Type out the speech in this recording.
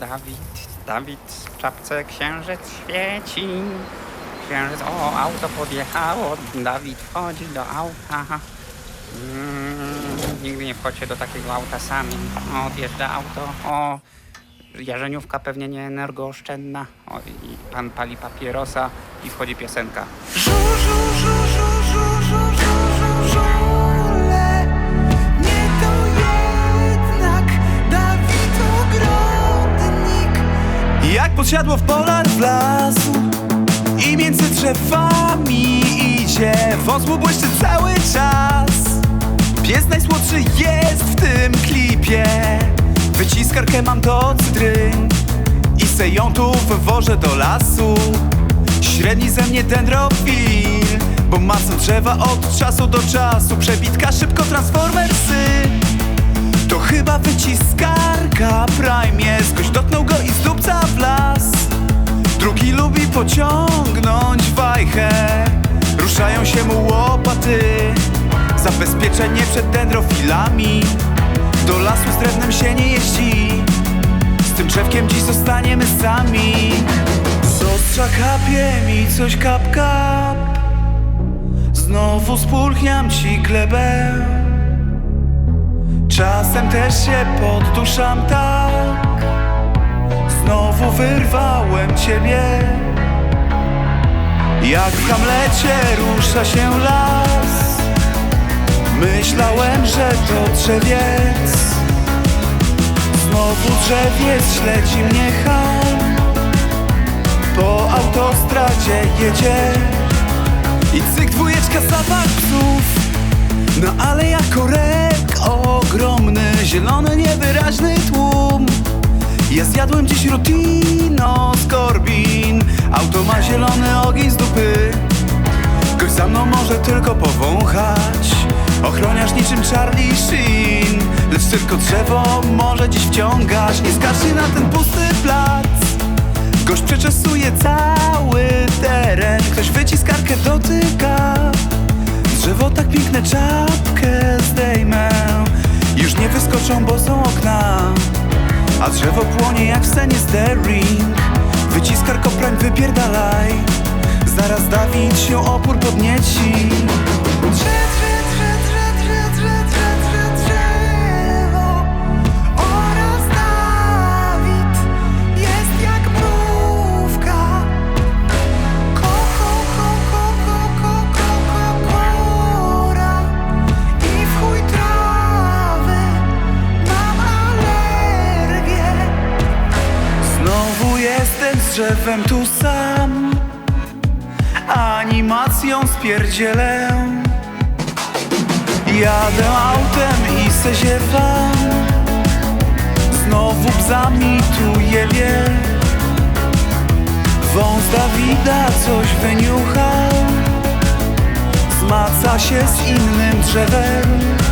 Dawid, Dawid w czapce księżyc świeci. Księżyc, o, auto podjechało, Dawid wchodzi do auta. Mm, nigdy nie wchodźcie do takiego auta sami. O, odjeżdża auto, o, jarzeniówka pewnie nie energooszczędna. O, i pan pali papierosa i wchodzi piosenka. Żu, Jak podsiadło w polar w las I między drzewami idzie. Wąs mu błyszczy cały czas. Pies najsłodszy jest w tym klipie. Wyciskarkę mam do cytryn I se ją tu wywożę do lasu. Średni ze mnie dendrofil Bo masę drzewa od czasu do czasu. Przebitka szybko transformersy to chyba wyciskarka się mu łopaty. Zabezpieczenie przed dendrofilami. Do lasu z drewnem się nie jeździ. Z tym drzewkiem dziś zostaniemy sami. Z ostrza kapie mi coś kap kap. Znowu spulchniam ci glebę. Czasem też się podduszam tak. Znowu wyrwałem ciebie Jak w Hamlecie rusza się las Myślałem, że to drzewiec Znowu drzewiec śledzi mnie ham Po autostradzie jedzie. I cyk dwójeczka zapach psów no ale jak korek ogromny, zielony, niewyraźny tłum Ja zjadłem dziś rutino z korbin. Auto ma zielony ogień z dupy. Gość za mną może tylko powąchać. Ochroniarz niczym Charlie Sheen. Lecz tylko drzewo może dziś wciągać. Nie skarż się na ten pusty plac. Gość przeczesuje cały teren. Ktoś wyciskarkę dotyka. Drzewo tak piękne czapkę zdejmę. Już nie wyskoczą, bo są okna A drzewo płonie jak w scenie z Daring Wyciskarko prań wypierdalaj. Zaraz Dawid się opór podnieci drzewem tu sam. Animacją spierdzielę. Jadę autem i se ziewam Znowu bzami tu jebie. Wąs Dawida coś wyniuchał Zmaca się z innym drzewem